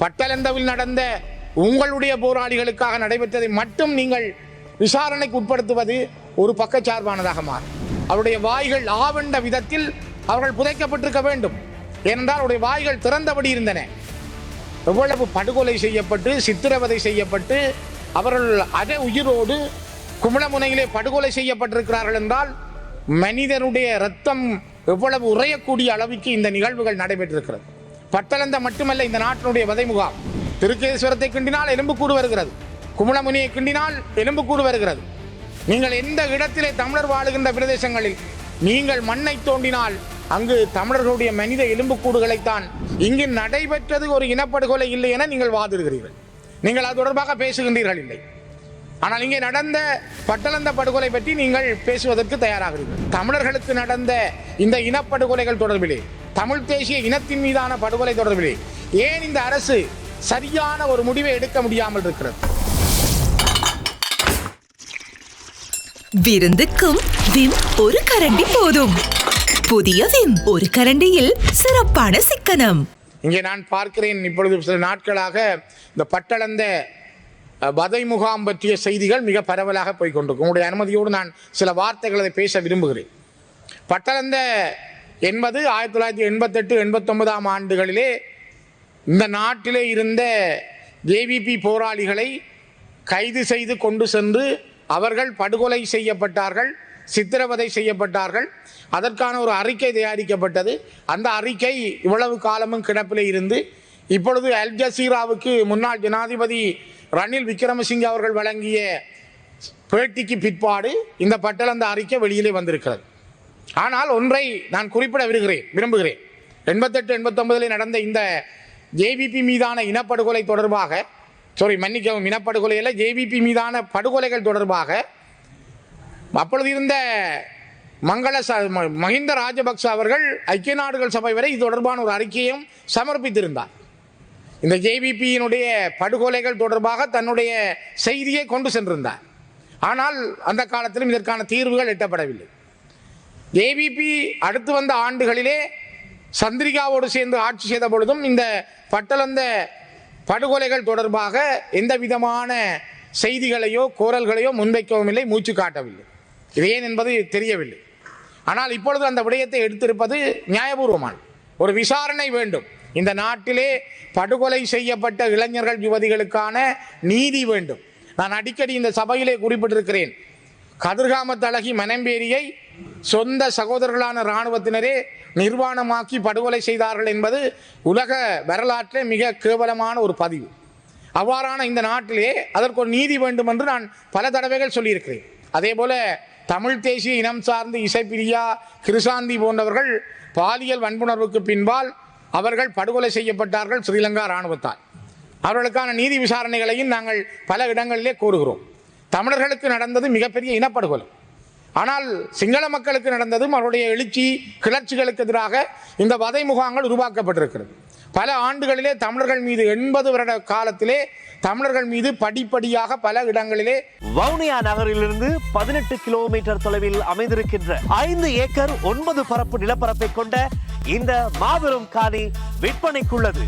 பட்டலந்தவில் நடந்த உங்களுடைய போராளிகளுக்காக நடைபெற்றதை மட்டும் நீங்கள் விசாரணைக்கு உட்படுத்துவது ஒரு பக்கச்சார்பானதாக மாறும். அவருடைய வாய்கள் ஆவண்ட விதத்தில் அவர்கள் புதைக்கப்பட்டிருக்க வேண்டும். ஏனென்றால் அவருடைய வாய்கள் திறந்தபடி இருந்தன. எவ்வளவு படுகொலை செய்யப்பட்டு சித்திரவதை செய்யப்பட்டு அவர்கள் அத உயிரோடு கும்பலமுனையிலே படுகொலை செய்யப்பட்டிருக்கிறார்கள் என்றால் மனிதனுடைய ரத்தம் எவ்வளவு உறையக்கூடிய அளவுக்கு இந்த நிகழ்வுகள் நடைபெற்றிருக்கிறது. பட்டலந்த மட்டுமல்ல இந்த நாட்டினுடைய வதை முகாம் திருக்கேஸ்வரத்தை கிண்டினால் எலும்புக்கூடு வருகிறது. கும்பலமுனியை கிண்டினால் எலும்புக்கூடு வருகிறது. நீங்கள் எந்த இடத்திலே தமிழர் வாழுகின்ற பிரதேசங்களில் நீங்கள் மண்ணை தோண்டினால் அங்கு தமிழர்களுடைய மனித எலும்புக்கூடுகளைத்தான் இங்கு நடைபெற்றது ஒரு இனப்படுகொலை இல்லை என நீங்கள் வாதிடுகிறீர்கள். நீங்கள் அது தொடர்பாக பேசுகின்றீர்கள் இல்லை. ஆனால் இங்கே நடந்த பட்டளந்த படுகொலை பற்றி நீங்கள் பேசுவதற்கு தயாராகிறீர்கள். தமிழர்களுக்கு நடந்த இந்த இனப்படுகொலைகள் தொடர்பிலே தமிழ் தேசிய இனத்தின் மீதான படுகொலை தொடர்பிலே ஏன் இந்த அரசு சரியான ஒரு முடிவை எடுக்க முடியாமல் இருக்கிறது? விருந்துக்கும் விம் ஒரு கரண்டி போதும். புதிய விம் ஒரு கரண்டியில் சிறப்பான சிக்கனம். இங்கே நான் பார்க்கிறேன் இப்பொழுது சில நாட்களாக இந்த பட்டளந்த வதை முகாம் பற்றிய செய்திகள் மிக பரவலாக போய் கொண்டிருக்கும். உங்களுடைய அனுமதியோடு நான் சில வார்த்தைகளை பேச விரும்புகிறேன். பட்டளந்த என்பது ஆயிரத்தி தொள்ளாயிரத்தி எண்பத்தெட்டு எண்பத்தொன்பதாம் ஆண்டுகளிலே இந்த நாட்டிலே இருந்த ஜேவிபி போராளிகளை கைது செய்து கொண்டு சென்று அவர்கள் படுகொலை செய்யப்பட்டார்கள் சித்திரவதை செய்யப்பட்டார்கள். அதற்கான ஒரு அறிக்கை தயாரிக்கப்பட்டது. அந்த அறிக்கை இவ்வளவு காலமும் கிடப்பிலே இருந்து இப்பொழுது அல் ஜசீராவுக்கு முன்னாள் ஜனாதிபதி ரணில் விக்ரமசிங்கே அவர்கள் வழங்கிய பேட்டிக்கு பிற்பாடு இந்த பட்டளந்த அறிக்கை வெளியிலே வந்திருக்கிறது. ஆனால் ஒன்றை நான் குறிப்பிட விரும்புகிறேன் விரும்புகிறேன். எண்பத்தெட்டு எண்பத்தொன்பதில் நடந்த இந்த ஜேவிபி மீதான இனப்படுகொலை தொடர்பாக சாரி மன்னிக்கவும் இனப்படுகொலையில் ஜேவிபி மீதான படுகொலைகள் தொடர்பாக அப்பொழுது இருந்த மங்கள ச மஹிந்த ராஜபக்ச அவர்கள் ஐக்கிய நாடுகள் சபை வரை இது தொடர்பான ஒரு அறிக்கையும் சமர்ப்பித்திருந்தார். இந்த ஜேவிபியினுடைய படுகொலைகள் தொடர்பாக தன்னுடைய செய்தியை கொண்டு சென்றிருந்தார். ஆனால் அந்த காலத்திலும் இதற்கான தீர்வுகள் எட்டப்படவில்லை. ஏபிபி அடுத்து வந்த ஆண்டுகளிலே சந்திரிகாவோடு சேர்ந்து ஆட்சி செய்த பொழுதும் இந்த பட்டளந்த படுகொலைகள் தொடர்பாக எந்த விதமான செய்திகளையோ கோரல்களையோ முன்வைக்கவும் இல்லை மூச்சு காட்டவில்லை. இது ஏன் என்பது தெரியவில்லை. ஆனால் இப்பொழுது அந்த விடயத்தை எடுத்திருப்பது நியாயபூர்வமான ஒரு விசாரணை வேண்டும். இந்த நாட்டிலே படுகொலை செய்யப்பட்ட இளைஞர்கள் யுவதிகளுக்கான நீதி வேண்டும். நான் அடிக்கடி இந்த சபையிலே குறிப்பிட்டிருக்கிறேன். கதிர்காமத் அழகி மனம்பேரியை சொந்த சகோதரர்களான இராணுவத்தினரே நிர்வாணமாக்கி படுகொலை செய்தார்கள் என்பது உலக வரலாற்றிலே மிக கேவலமான ஒரு பதிவு. அவ்வாறான இந்த நாட்டிலே அதற்கு ஒரு நீதி வேண்டும் என்று நான் பல தடவைகள் சொல்லியிருக்கிறேன். அதே போல தமிழ் தேசிய இனம் சார்ந்து இசைப்பிரியா கிருசாந்தி போன்றவர்கள் பாலியல் வன்புணர்வுக்கு பின்பால் அவர்கள் படுகொலை செய்யப்பட்டார்கள் ஸ்ரீலங்கா இராணுவத்தால். அவர்களுக்கான நீதி விசாரணைகளையும் நாங்கள் பல இடங்களிலே கூறுகிறோம். தமிழர்களுக்கு நடந்தது மிகப்பெரிய இனப்படுகொலை. ஆனால் சிங்கள மக்களுக்கு நடந்ததும் அவருடைய எழுச்சி கிளர்ச்சிகளுக்கு எதிராக இந்த வதை முகாங்கள் உருவாக்கப்பட்டிருக்கிறது. பல ஆண்டுகளிலே தமிழர்கள் மீது எண்பது வருட காலத்திலே தமிழர்கள் மீது படிப்படியாக பல இடங்களிலே வவுனியா நகரிலிருந்து பதினெட்டு கிலோமீட்டர் தொலைவில் அமைந்திருக்கின்ற ஐந்து ஏக்கர் ஒன்பது பரப்பு நிலப்பரப்பை கொண்ட இந்த மாபெரும் காணி விற்பனைக்குள்ளது.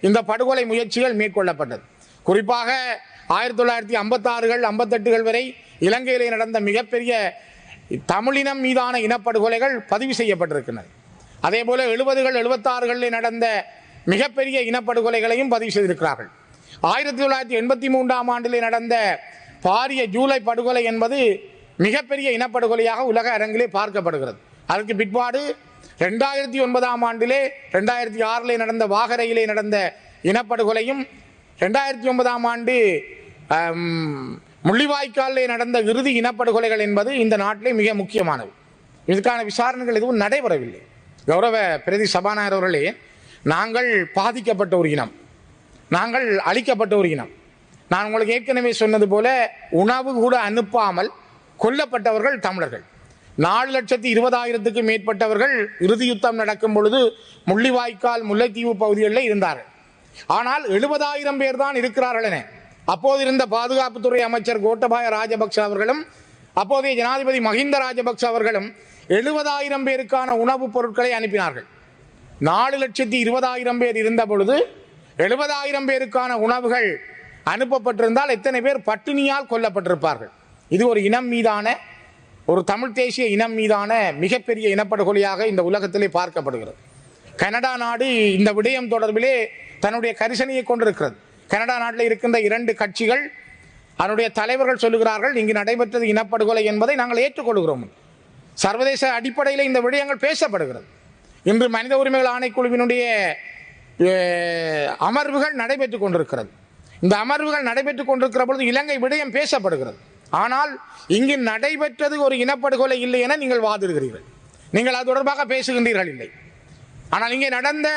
இந்த படுகொலை முயற்சிகள் மேற்கொள்ளப்பட்டது. குறிப்பாக ஆயிரத்தி தொள்ளாயிரத்தி ஐம்பத்தாறுகள் ஐம்பத்தெட்டுகள் வரை இலங்கையிலே நடந்த மிகப்பெரிய தமிழினம் மீதான இனப்படுகொலைகள் பதிவு செய்யப்பட்டிருக்கின்றன. அதே போல எழுபதுகள் எழுபத்தாறுகளில் நடந்த மிகப்பெரிய இனப்படுகொலைகளையும் பதிவு செய்திருக்கிறார்கள். ஆயிரத்தி தொள்ளாயிரத்தி எண்பத்தி மூன்றாம் ஆண்டிலே நடந்த பாரிய ஜூலை படுகொலை என்பது மிகப்பெரிய இனப்படுகொலையாக உலக அரங்கிலே பார்க்கப்படுகிறது. அதற்கு பிற்பாடு ரெண்டாயிரத்தி ஒன்பதாம் ஆண்டிலே ரெண்டாயிரத்தி ஆறிலே நடந்த வாகரையிலே நடந்த இனப்படுகொலையும் ரெண்டாயிரத்தி ஒன்பதாம் ஆண்டு முள்ளிவாய்க்காலிலே நடந்த இறுதி இனப்படுகொலைகள் என்பது இந்த நாட்டிலே மிக முக்கியமானது. இதுக்கான விசாரணைகள் எதுவும் நடைபெறவில்லை. கௌரவ பிரதி சபாநாயகர் அவர்களே நாங்கள் பாதிக்கப்பட்ட ஒரு இனம். நாங்கள் அழிக்கப்பட்ட ஒரு இனம். நான் உங்களுக்கு ஏற்கனவே சொன்னது போல உணவு கூட அனுப்பாமல் கொல்லப்பட்டவர்கள் தமிழர்கள். நாலு லட்சத்தி இருபதாயிரத்துக்கு மேற்பட்டவர்கள் இறுதி யுத்தம் நடக்கும் பொழுது முள்ளிவாய்க்கால் முல்லைத்தீவு பகுதிகளில் இருந்தார்கள். ஆனால் எழுபதாயிரம் பேர் தான் இருக்கிறார்கள் என அப்போதிருந்த பாதுகாப்புத்துறை அமைச்சர் கோட்டபாய ராஜபக்ஷ அவர்களும் அப்போதைய ஜனாதிபதி மஹிந்த ராஜபக்ஷ அவர்களும் எழுபதாயிரம் பேருக்கான உணவுப் பொருட்களை அனுப்பினார்கள். நாலு லட்சத்தி இருபதாயிரம் பேர் இருந்த பொழுது எழுபதாயிரம் பேருக்கான உணவுகள் அனுப்பப்பட்டிருந்தால் எத்தனை பேர் பட்டினியால் கொல்லப்பட்டிருப்பார்கள். இது ஒரு இனம் மீதான ஒரு தமிழ் தேசிய இனம் மீதான மிகப்பெரிய இனப்படுகொலையாக இந்த உலகத்திலே பார்க்கப்படுகிறது. கனடா நாடு இந்த விடயம் தொடர்பிலே தன்னுடைய கரிசனையை கொண்டிருக்கிறது. கனடா நாட்டில் இருக்கின்ற இரண்டு கட்சிகள் அதனுடைய தலைவர்கள் சொல்லுகிறார்கள் இங்கு நடைபெற்றது இனப்படுகொலை என்பதை நாங்கள் ஏற்றுக்கொள்கிறோம். சர்வதேச அடிப்படையில் இந்த விடயங்கள் பேசப்படுகிறது. இன்று மனித உரிமைகள் ஆணைக்குழுவினுடைய அமர்வுகள் நடைபெற்றுக் கொண்டிருக்கிறது. இந்த அமர்வுகள் நடைபெற்றுக் கொண்டிருக்கிற பொழுது இலங்கை விடயம் பேசப்படுகிறது. ஆனால் இங்கு நடைபெற்றது ஒரு இனப்படுகொலை இல்லை என நீங்கள் வாதிடுகிறீர்கள். நீங்கள் அது தொடர்பாக பேசுகின்றீர்கள் இல்லை. ஆனால் இங்கே நடந்த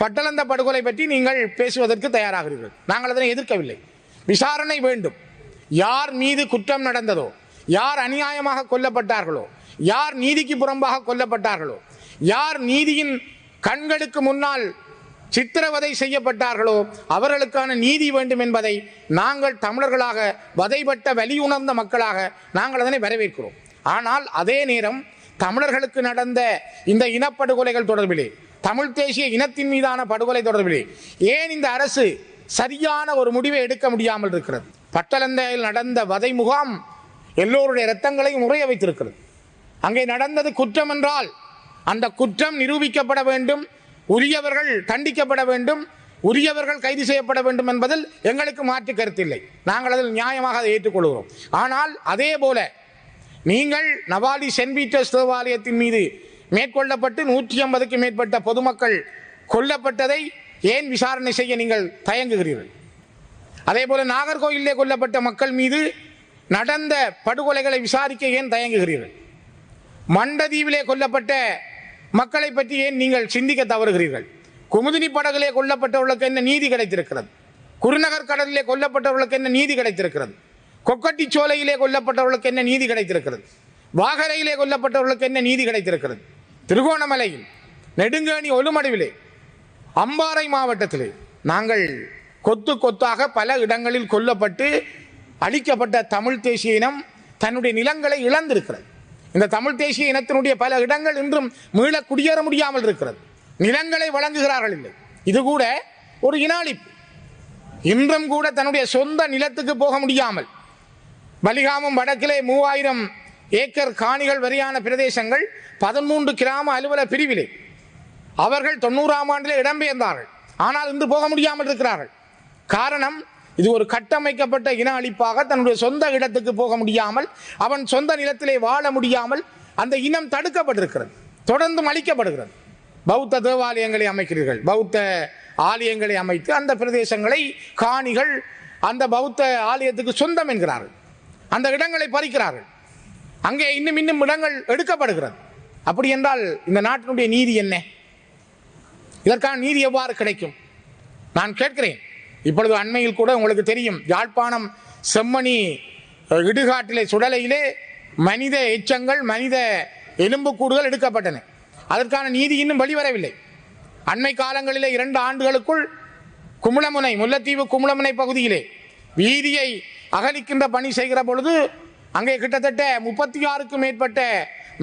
பட்டளந்த படுகொலை பற்றி நீங்கள் பேசுவதற்கு தயாராகிறீர்கள். நாங்கள் அதனை எதிர்க்கவில்லை. விசாரணை வேண்டும். யார் மீது குற்றம் நடந்ததோ யார் அநியாயமாக கொல்லப்பட்டார்களோ யார் நீதிக்கு புறம்பாக கொல்லப்பட்டார்களோ யார் நீதியின் கண்களுக்கு முன்னால் சித்திரவதை செய்யப்பட்டார்களோ அவர்களுக்கான நீதி வேண்டும் என்பதை நாங்கள் தமிழர்களாக வதைப்பட்ட வலியுணர்ந்த மக்களாக நாங்கள் அதனை வரவேற்கிறோம். ஆனால் அதே நேரம் தமிழர்களுக்கு நடந்த இந்த இனப்படுகொலைகள் தொடர்பிலே தமிழ் தேசிய இனத்தின் மீதான படுகொலை தொடர்பிலே ஏன் இந்த அரசு சரியான ஒரு முடிவை எடுக்க முடியாமல் இருக்கிறது? பட்டலந்தையில் நடந்த வதை முகாம் எல்லோருடைய இரத்தங்களையும் உறைய வைத்திருக்கிறது. அங்கே நடந்தது குற்றம் என்றால் அந்த குற்றம் நிரூபிக்கப்பட வேண்டும் உரியவர்கள் தண்டிக்கப்பட வேண்டும் உரியவர்கள் கைது செய்யப்பட வேண்டும் என்பதில் எங்களுக்கு மாற்று கருத்தில்லை நாங்கள் அதில் நியாயமாக அதை ஏற்றுக்கொள்கிறோம். ஆனால் அதே போல நீங்கள் நவாலி சென்ட் பீட்டர்ஸ் தேவாலயத்தின் மீது மேற்கொள்ளப்பட்டு நூற்றி ஐம்பதுக்கு மேற்பட்ட பொதுமக்கள் கொல்லப்பட்டதை ஏன் விசாரணை செய்ய நீங்கள் தயங்குகிறீர்கள்? அதே போல நாகர்கோயிலே கொல்லப்பட்ட மக்கள் மீது நடந்த படுகொலைகளை விசாரிக்க ஏன் தயங்குகிறீர்கள்? மண்டதீவிலே கொல்லப்பட்ட மக்களை பற்றி ஏன் நீங்கள் சிந்திக்க தவறுகிறீர்கள்? குமுதினி படகிலே கொல்லப்பட்டவர்களுக்கு என்ன நீதி கிடைத்திருக்கிறது? குருநகர் கடலிலே கொல்லப்பட்டவர்களுக்கு என்ன நீதி கிடைத்திருக்கிறது? கொக்கட்டி சோலையிலே கொல்லப்பட்டவர்களுக்கு என்ன நீதி கிடைத்திருக்கிறது? வாகரையிலே கொல்லப்பட்டவர்களுக்கு என்ன நீதி கிடைத்திருக்கிறது? திருகோணமலையில் நெடுங்கேணி ஒலுமடுவிலே அம்பாறை மாவட்டத்திலே நாங்கள் கொத்து கொத்தாக பல இடங்களில் கொல்லப்பட்டு அழிக்கப்பட்ட தமிழ் தேசிய இனம் தன்னுடைய நிலங்களை இழந்திருக்கிறது. இந்த தமிழ் தேசிய இனத்தினுடைய பல இடங்கள் இன்றும் மீள குடியேற முடியாமல் இருக்கிறது. நிலங்களை வழங்குகிறார்கள் இல்லை. இது கூட ஒரு இனாளிப்பு. இன்றும் கூட தன்னுடைய சொந்த நிலத்துக்கு போக முடியாமல் பலிகாமம் வடக்கிலே மூவாயிரம் ஏக்கர் காணிகள் வரியான பிரதேசங்கள் பதிமூன்று கிராம அலுவல பிரிவிலே. அவர்கள் தொண்ணூறாம் ஆண்டிலே இடம்பெயர்ந்தார்கள். ஆனால் இன்று போக முடியாமல் இருக்கிறார்கள். காரணம் இது ஒரு கட்டமைக்கப்பட்ட இன அழிப்பாக தன்னுடைய சொந்த இடத்துக்கு போக முடியாமல் அவன் சொந்த நிலத்திலே வாழ முடியாமல் அந்த இனம் தடுக்கப்பட்டிருக்கிறது. தொடர்ந்தும் அழிக்கப்படுகிறது. பௌத்த தேவாலயங்களை அமைக்கிறீர்கள். பௌத்த ஆலயங்களை அமைத்து அந்த பிரதேசங்களை காணிகள் அந்த பௌத்த ஆலயத்துக்கு சொந்தம் என்கிறார்கள். அந்த இடங்களை பறிக்கிறார்கள். அங்கே இன்னும் இன்னும் இடங்கள் எடுக்கப்படுகிறது. அப்படி என்றால் இந்த நாட்டினுடைய நீதி என்ன? இதற்கான நீதி எவ்வாறு கிடைக்கும்? நான் கேட்கிறேன். இப்பொழுது அண்மையில் கூட உங்களுக்கு தெரியும் யாழ்ப்பாணம் செம்மணி இடுகாட்டிலே சுடலையிலே மனித எச்சங்கள் மனித எலும்புக்கூடுகள் எடுக்கப்பட்டன. அதற்கான நீதி இன்னும் வெளிவரவில்லை. அண்மை காலங்களிலே இரண்டு ஆண்டுகளுக்குள் குமுளமுனை முல்லைத்தீவு குமுளமுனை பகுதியிலே வீதியை அகலிக்கின்ற பணி செய்கிற பொழுது அங்கே கிட்டத்தட்ட முப்பத்தி ஆறுக்கும் மேற்பட்ட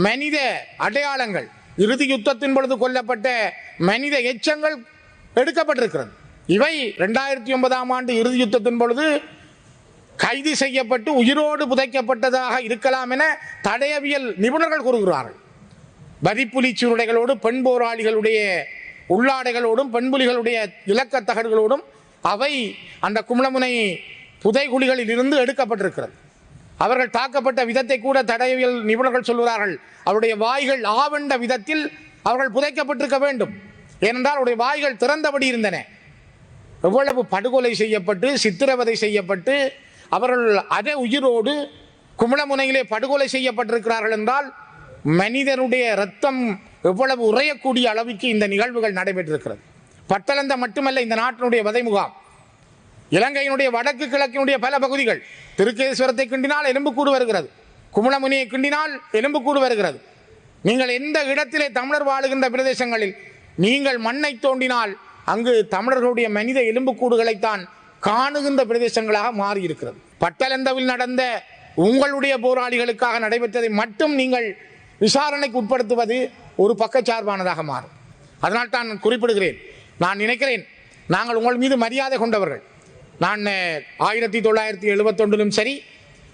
மனித அடையாளங்கள் இறுதி யுத்தத்தின் பொழுது கொல்லப்பட்ட மனித எச்சங்கள் எடுக்கப்பட்டிருக்கிறது. இவை ரெண்டாயிரத்தி ஒன்பதாம் ஆண்டு இறுதி யுத்தத்தின் பொழுது கைது செய்யப்பட்டு உயிரோடு புதைக்கப்பட்டதாக இருக்கலாம் என தடயவியல் நிபுணர்கள் கூறுகிறார்கள். வரிப்புலி சீருடைகளோடு பெண் போராளிகளுடைய உள்ளாடைகளோடும் பெண்புலிகளுடைய இலக்கத்தகடுகளோடும் அவை அந்த கும்பலமுனை புதைகுழிகளில் இருந்து எடுக்கப்பட்டிருக்கிறது. அவர்கள் தாக்கப்பட்ட விதத்தை கூட தடயவியல் நிபுணர்கள் சொல்கிறார்கள் அவருடைய வாய்கள் ஆவண்ட விதத்தில் அவர்கள் புதைக்கப்பட்டிருக்க வேண்டும். ஏனென்றால் அவருடைய வாய்கள் திறந்தபடி இருந்தன. எவ்வளவு படுகொலை செய்யப்பட்டு சித்திரவதை செய்யப்பட்டு அவர்கள் அதே உயிரோடு கும்பளமுனையிலே படுகொலை செய்யப்பட்டிருக்கிறார்கள் என்றால் மனிதனுடைய ரத்தம் எவ்வளவு உறையக்கூடிய அளவுக்கு இந்த நிகழ்வுகள் நடைபெற்றிருக்கிறது. பட்டளந்த மட்டுமல்ல இந்த நாட்டினுடைய வதை முகாம் இலங்கையினுடைய வடக்கு கிழக்கினுடைய பல பகுதிகள் திருக்கேஸ்வரத்தை கிண்டினால் எலும்புக்கூடு வருகிறது. குமுளமுனியை கிண்டினால் எலும்புக்கூடு வருகிறது. நீங்கள் எந்த இடத்திலே தமிழர் வாழுகின்ற பிரதேசங்களில் நீங்கள் மண்ணை தோண்டினால் அங்கு தமிழர்களுடைய மனித எலும்புக்கூடுகளைத்தான் காணுகின்ற பிரதேசங்களாக மாறி இருக்கிறது பட்டலந்தவில் நடந்த உங்களுடைய போராளிகளுக்காக நடைபெற்றதை மட்டும் நீங்கள் விசாரணைக்கு உட்படுத்துவது ஒரு பக்கச்சார்பானதாக மாறும். அதனால் தான் நான் குறிப்பிடுகிறேன். நான் நினைக்கிறேன். நாங்கள் உங்கள் மீது மரியாதை கொண்டவர்கள். நான் ஆயிரத்தி தொள்ளாயிரத்தி எழுபத்தொன்றிலும் சரி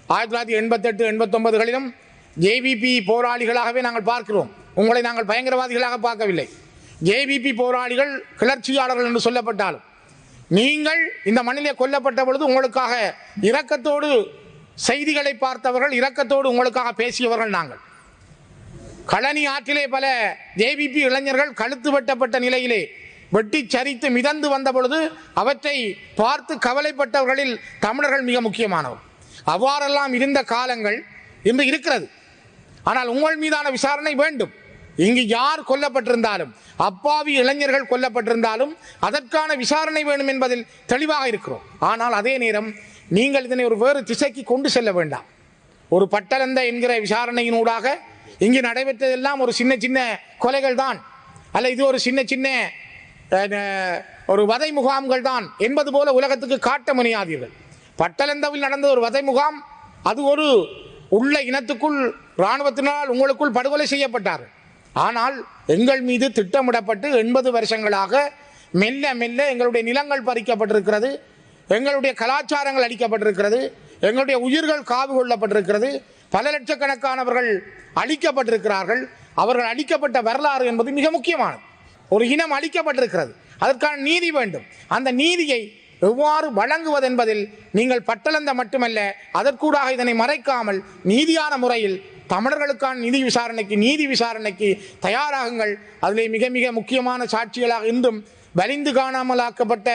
ஆயிரத்தி தொள்ளாயிரத்தி எண்பத்தெட்டு எண்பத்தொன்பதுகளிலும் ஜேவிபி போராளிகளாகவே நாங்கள் பார்க்கிறோம். உங்களை நாங்கள் பயங்கரவாதிகளாக பார்க்கவில்லை. ஜேவிபி போராளிகள் கிளர்ச்சியாளர்கள் என்று சொல்லப்பட்டாலும் நீங்கள் இந்த மண்ணிலே கொல்லப்பட்ட பொழுது உங்களுக்காக இரக்கத்தோடு செய்திகளை பார்த்தவர்கள் இரக்கத்தோடு உங்களுக்காக பேசியவர்கள் நாங்கள். களனி ஆற்றிலே பல ஜேவிபி இளைஞர்கள் கழுத்து வெட்டப்பட்ட நிலையிலே வெட்டி சரித்து மிதந்து வந்த பொழுது அவற்றை பார்த்து கவலைப்பட்டவர்களில் தமிழர்கள் மிக முக்கியமானவர். அவ்வாறெல்லாம் இருந்த காலங்கள் இன்று இருக்கிறது. ஆனால் உங்கள் மீதான விசாரணை வேண்டும். இங்கு யார் கொல்லப்பட்டிருந்தாலும் அப்பாவி இளைஞர்கள் கொல்லப்பட்டிருந்தாலும் அதற்கான விசாரணை வேண்டும் என்பதில் தெளிவாக இருக்கிறோம். ஆனால் அதே நேரம் நீங்கள் இதனை ஒரு வேறு திசைக்கு கொண்டு செல்ல வேண்டாம். ஒரு பட்டலந்த என்கிற விசாரணையினூடாக இங்கு நடைபெற்றதெல்லாம் ஒரு சின்ன சின்ன கொலைகள் தான் அல்ல இது ஒரு சின்ன சின்ன ஒரு வதை முகாம்கள் தான் என்பது போல உலகத்துக்கு காட்ட முனையாதீர்கள். பட்டலந்தவில் நடந்த ஒரு வதை முகாம் அது ஒரு உள்ள இனத்துக்குள் இராணுவத்தினால் உங்களுக்குள் படுகொலை செய்யப்பட்டார். ஆனால் எங்கள் மீது திட்டமிடப்பட்டு எண்பது வருஷங்களாக மெல்ல மெல்ல எங்களுடைய நிலங்கள் பறிக்கப்பட்டிருக்கிறது எங்களுடைய கலாச்சாரங்கள் அளிக்கப்பட்டிருக்கிறது எங்களுடைய உயிர்கள் காவு கொள்ளப்பட்டிருக்கிறது பல லட்சக்கணக்கானவர்கள் அழிக்கப்பட்டிருக்கிறார்கள். அவர்கள் அழிக்கப்பட்ட வரலாறு என்பது மிக முக்கியமானது. ஒரு இனம் அழிக்கப்பட்டிருக்கிறது. அதற்கான நீதி வேண்டும். அந்த நீதியை எவ்வாறு வழங்குவது என்பதில் நீங்கள் பட்டளந்த மட்டுமல்ல அதற்கூடாக இதனை மறைக்காமல் நீதியான முறையில் தமிழர்களுக்கான நீதி விசாரணைக்கு நீதி விசாரணைக்கு தயாராகுங்கள். அதிலே மிக மிக முக்கியமான சாட்சிகளாக இன்றும் வலிந்து காணாமலாக்கப்பட்ட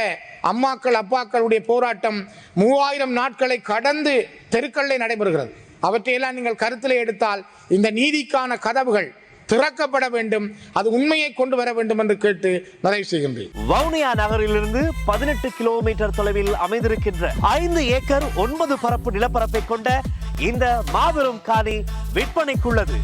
அம்மாக்கள் அப்பாக்களுடைய போராட்டம் மூவாயிரம் நாட்களை கடந்து தெருக்களில் நடைபெறுகிறது. அவற்றையெல்லாம் நீங்கள் கருத்தில் எடுத்தால் இந்த நீதிக்கான கதவுகள் திறக்கப்பட வேண்டும். அது உண்மையை கொண்டு வர வேண்டும் என்று கேட்டு நிறைவு செய்கின்றேன். வவுனியா நகரிலிருந்து பதினெட்டு கிலோமீட்டர் தொலைவில் அமைந்திருக்கின்ற ஐந்து ஏக்கர் ஒன்பது பரப்பு நிலப்பரப்பை கொண்ட இந்த மாபெரும் காணி விற்பனைக்குள்ளது.